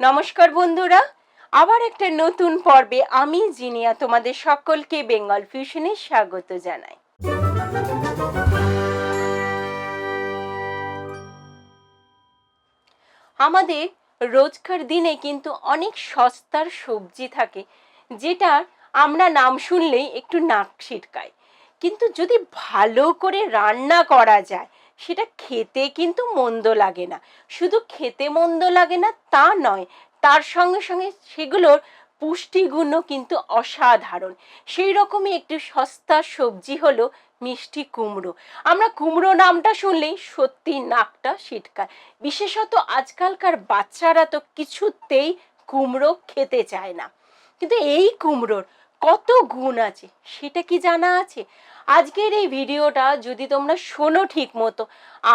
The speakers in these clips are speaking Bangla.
নমস্কার বন্ধুরা, আবার একটা নতুন পর্বে আমি, জিনিয়া, তোমাদের সকলকে বেঙ্গল ফিউশনে স্বাগত জানাই। আমাদের রোজকার দিনে কিন্তু অনেক সস্তার সবজি থাকে, যেটার আমরা নাম শুনলেই একটু নাক ছিটকায় কিন্তু যদি ভালো করে রান্না করা যায় সেটা খেতে কিন্তু মন্দ লাগে না। শুধু খেতে মন্দ লাগে না, তা নয়, তার সঙ্গে সঙ্গে সেগুলোর পুষ্টিগুণও কিন্তু অসাধারণ। সেই রকমই একটি সস্তা সবজি হলো মিষ্টি কুমড়ো। আমরা কুমড়ো নামটা শুনলেই সত্যি নাকটা ছিটকায় বিশেষত আজকালকার বাচ্চারা তো কিছুতেই কুমড়ো খেতে চায় না। কিন্তু এই কুমড়োর কত গুণ আছে, সেটা কি জানা আছে? আজকের এই ভিডিওটা যদি তোমরা শোনো ঠিক মতো,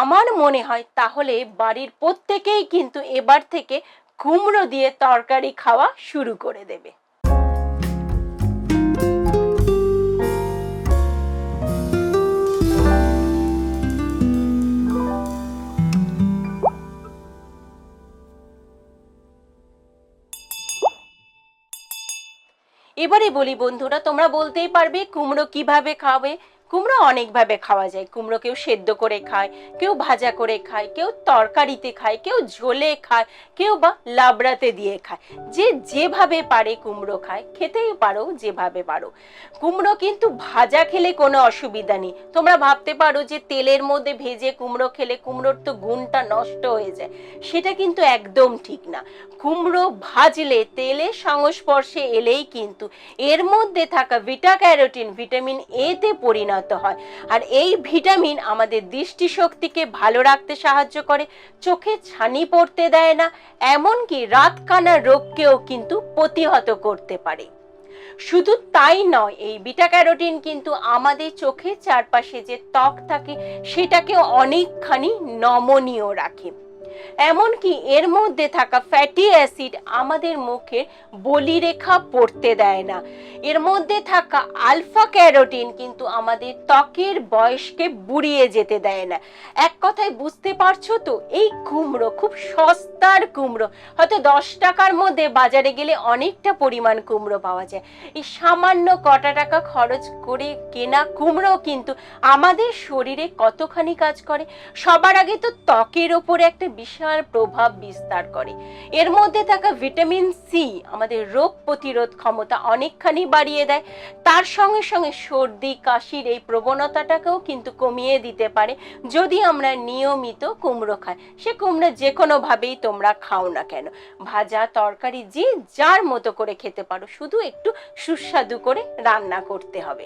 আমার মনে হয় তাহলে বাড়ির প্রত্যেকেই কিন্তু এবার থেকে কুমড়ো দিয়ে তরকারি খাওয়া শুরু করে দেবে। এবারে বলি বন্ধুরা তোমরা বলতেই পারবে কুমড়ো কীভাবে খাবে কুমড়ো অনেকভাবে খাওয়া যায়। কুমড়ো কেউ সেদ্ধ করে খায়, কেউ ভাজা করে খায়, কেউ তরকারিতে খায়, কেউ ঝোলে খায়, কেউ বা লাবড়াতে দিয়ে খায়। যে যেভাবে পারে কুমড়ো খায়, খেতেই পারো, যেভাবে পারো। কুমড়ো কিন্তু ভাজা খেলে কোনো অসুবিধা নেই। তোমরা ভাবতে পারো যে তেলের মধ্যে ভেজে কুমড়ো খেলে কুমড়োর তো গুণটা নষ্ট হয়ে যায়। সেটা কিন্তু একদম ঠিক না। কুমড়ো ভাজলে তেলের সংস্পর্শে এলেই কিন্তু এর মধ্যে থাকা ভিটা ক্যারোটিন, ভিটামিন এ তে পরিণত হয়। আর এই ভিটামিন আমাদের দৃষ্টিশক্তিকে ভালো রাখতে সাহায্য করে, চোখে ছানি পড়তে দেয় না, এমনকি রাতকানা রোগকেও কিন্তু প্রতিহত করতে পারে। শুধু তাই নয়, এই বিটা ক্যারোটিন কিন্তু আমাদের চোখের চারপাশে যে ত্বক থাকে সেটাকে অনেকখানি নমনীয় রাখে। এমনকি এর মধ্যে থাকা ফ্যাটি অ্যাসিড আমাদের মুখে বলিরেখা পড়তে দেয় না। এর মধ্যে থাকা আলফা ক্যারোটিন কিন্তু আমাদের ত্বকের বয়সকে বুড়িয়ে যেতে দেয় না। এক কথায় বুঝতে পারছ তো, এই কুমড়ো খুব সস্তার কুমড়ো। হয়তো দশ টাকার মধ্যে বাজারে গেলে অনেকটা পরিমাণ কুমড়ো পাওয়া যায়। এই সামান্য কটা টাকা খরচ করে কেনা কুমড়ো কিন্তু আমাদের শরীরে কতখানি কাজ করে? সবার আগে তো ত্বকের ওপরে একটা বিশাল প্রভাব বিস্তার করে। এর মধ্যে থাকা ভিটামিন সি আমাদের রোগ প্রতিরোধ ক্ষমতা অনেকখানি বাড়িয়ে দেয়। তার সঙ্গে সঙ্গে সর্দি, কাশির এই প্রবণতাটাকেও কিন্তু কমিয়ে দিতে পারে যদি আমরা নিয়মিত কুমড়ো খাই। সে কুমড়ো যে কোনোভাবেই তোমরা খাও না কেন। ভাজা তরকারি যে যার মতো করে খেতে পারো। শুধু একটু সুস্বাদু করে রান্না করতে হবে।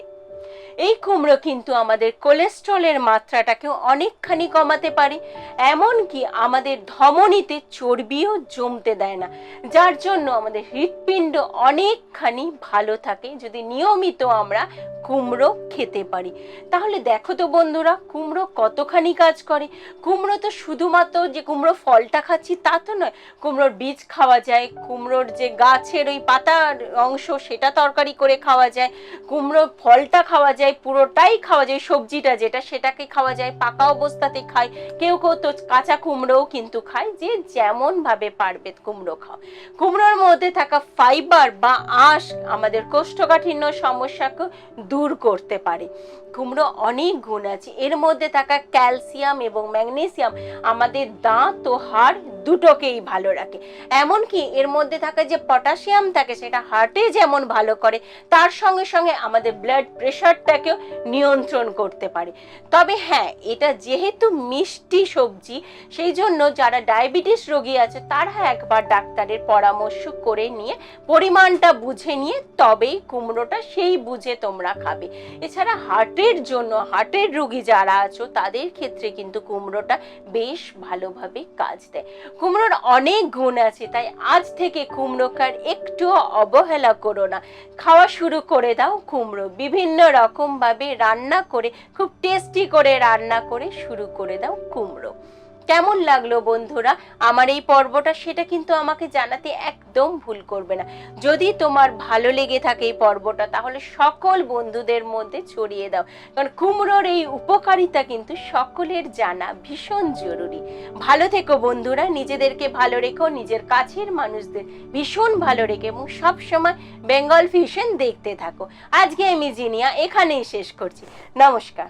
এই কুমড়ো কিন্তু আমাদের কোলেস্ট্রলের মাত্রাটাকেও অনেকখানি কমাতে পারে, এমনকি আমাদের ধমনীতে চর্বিও জমতে দেয় না, যার জন্য আমাদের হৃৎপিণ্ড অনেকখানি ভালো থাকে। যদি নিয়মিত আমরা কুমড়ো খেতে পারি। তাহলে দেখো তো বন্ধুরা, কুমড়ো কতখানি কাজ করে। কুমড়ো তো শুধুমাত্র যে কুমড়ো ফলটা খাচ্ছি তা তো নয়, কুমড়োর বীজ খাওয়া যায়, কুমড়োর যে গাছের ওই পাতার অংশ সেটা তরকারি করে খাওয়া যায়, কুমড়োর ফলটা খাওয়া যায়, পুরোটাই খাওয়া যায়, সবজিটা যেটা সেটাকে খাওয়া যায়, পাকা অবস্থাতে খায় কেউ কেউ তো কাঁচা কুমড়োও কিন্তু খায়, যে যেমন ভাবে পারবে কুমড়ো খাও। কুমড়োর মধ্যে থাকা ফাইবার বা আঁশ আমাদের কোষ্ঠকাঠিন্য সমস্যাকে দূর করতে পারে। কুমড়ো অনেক গুণ আছে। এর মধ্যে থাকা ক্যালসিয়াম এবং ম্যাগনেসিয়াম আমাদের দাঁত ও হাড় দুটোকেই ভালো রাখে। এমনকি এর মধ্যে থাকা যে পটাশিয়াম থাকে, সেটা হার্টে যেমন ভালো করে, তার সঙ্গে সঙ্গে আমাদের ব্লাড প্রেশারটাকেও নিয়ন্ত্রণ করতে পারে। তবে হ্যাঁ এটা যেহেতু মিষ্টি সবজি, সেই জন্য যারা ডায়াবেটিস রোগী আছে, তারা একবার ডাক্তারের পরামর্শ করে নিয়ে, পরিমাণটা বুঝে নিয়ে, তবেই কুমড়োটা সেই বুঝে তোমরা খাবে। এছাড়া হার্টের জন্য হার্টের রোগী যারা আছো, তাদের ক্ষেত্রে কিন্তু কুমড়োটা বেশ ভালোভাবে কাজ দেয়। কুমড়োর অনেক গুণ আছে, তাই আজ থেকে কুমড়োকার একটু অবহেলা করো না। খাওয়া শুরু করে দাও কুমড়ো। বিভিন্ন রকমভাবে রান্না করে, খুব টেস্টি করে রান্না করে শুরু করে দাও কুমড়ো। কেমন লাগল বন্ধুরা? আমার এই পর্বটা সেটা কিন্তু আমাকে জানাতে একদম ভুল করবে না। যদি তোমার ভালো লেগে থাকে এই পর্বটা, তাহলে সকল বন্ধুদের মধ্যে ছড়িয়ে দাও। কারণ কুমড়োর এই উপকারিতা কিন্তু সকলের জানা ভীষণ জরুরি। ভালো থেকো বন্ধুরা, নিজেদেরকে ভালো রেখো, নিজের কাছের মানুষদের ভীষণ ভালো রেখে এবং সবসময় বেঙ্গল ফিউশন দেখতে থাকো। আজকে আমি জিনিয়া, এখানেই শেষ করছি। নমস্কার।